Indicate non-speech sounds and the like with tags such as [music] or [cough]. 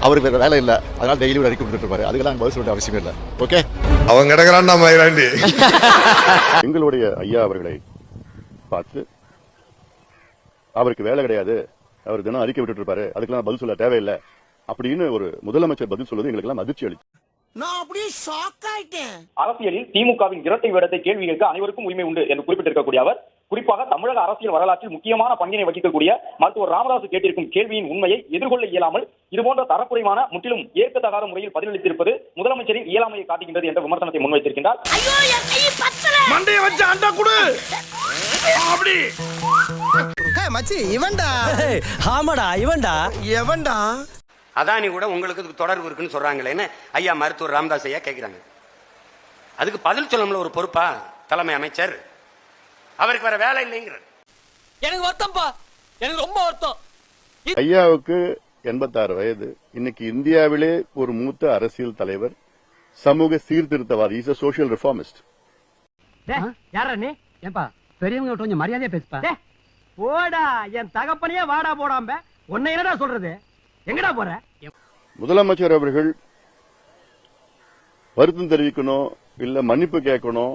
அவருக்கு வேற வேலை இல்லை. அதனால டெய்லி ஒரு அறிக்கை விட்டுட்டு இருப்பாரு. அதுக்கெல்லாம் பதில் சொல்ல அவசியம் இல்லை. ஓகே அவன் கிடக்குறான் நம்ம [laughs] எங்களுடைய ஐயா அவர்களை பார்த்து அவருக்கு வேலை கிடையாது. அவர் தினம் அறிக்கை விட்டுட்டு இருப்பாரு. அதுக்கெல்லாம் பதில் சொல்ல தேவையில்லை. அப்படின்னு ஒரு முதலமைச்சர் பதில் சொல்வது எங்களுக்கு எல்லாம் அதிர்ச்சி அளிச்சு நான் அப்படியே ஷாக் ஆயிட்டேன். அரசியலில் திமுகவின் இரட்டை வேடத்தை கேள்வி கேட்க அனைவருக்கும் உரிமை உண்டு என்று குறிப்பிட்டிருக்கக்கூடிய அவர் குறிப்பாக தமிழக அரசியல் வரலாற்றில் முக்கியமான பங்கினை வகிக்கக்கூடிய மருத்துவர் ராமதாஸ் கேட்டிருக்கும் கேள்வியின் உண்மையை எதிர்கொள்ள இயலாமல் இதுபோன்ற தரக்குறைவான முற்றிலும் ஏற்கத்தகாத முறையில் பதிலளித்திருப்பது முதலமைச்சரின் இயலாமையை காட்டுகின்றது என்ற விமர்சனத்தை முன்வைத்திருக்கின்றார். ஐயோ என் கை பத்தல! மண்டைய வச்சு அண்டா குடு! அப்படி! மச்சி இவன்டா! ஆமாடா இவன்டா. எவன்டா? அதானி கூட உங்களுக்கு தொடர்பு இருக்குன்னு சொல்றாங்களேன்னு ஐயா மருத்துவர் ராமதாஸ் ஐயா கேட்கிறாங்க அதுக்கு பதில் சொல்லணும்ல ஒரு பொறுப்பா? தலைமை அமைச்சர். அவருக்கு வேற வேலை இல்லைங்கிறார். எனக்கு வருத்தம்ப்பா எனக்கு ரொம்ப வருத்தம். ஐயாவுக்கு எண்பத்தாறு வயது. இன்னைக்கு இந்தியாவிலே ஒரு மூத்த அரசியல் தலைவர் சமூக சீர்திருத்தவாதி. இஸ் a சோஷியல் ரிஃபார்மிஸ்ட் யாரா நீ? ஏன்பா பெரியவங்க கிட்ட கொஞ்சம் மரியாதையா பேசுப்பா. போடா என் தகப்பனையே வாடா போடாம. உன்னை என்னடா சொல்றது? எங்கடா போற? முதலமைச்சர் அவர்கள் வருத்தம் தெரிவிக்கணும் இல்ல மன்னிப்பு கேட்கணும்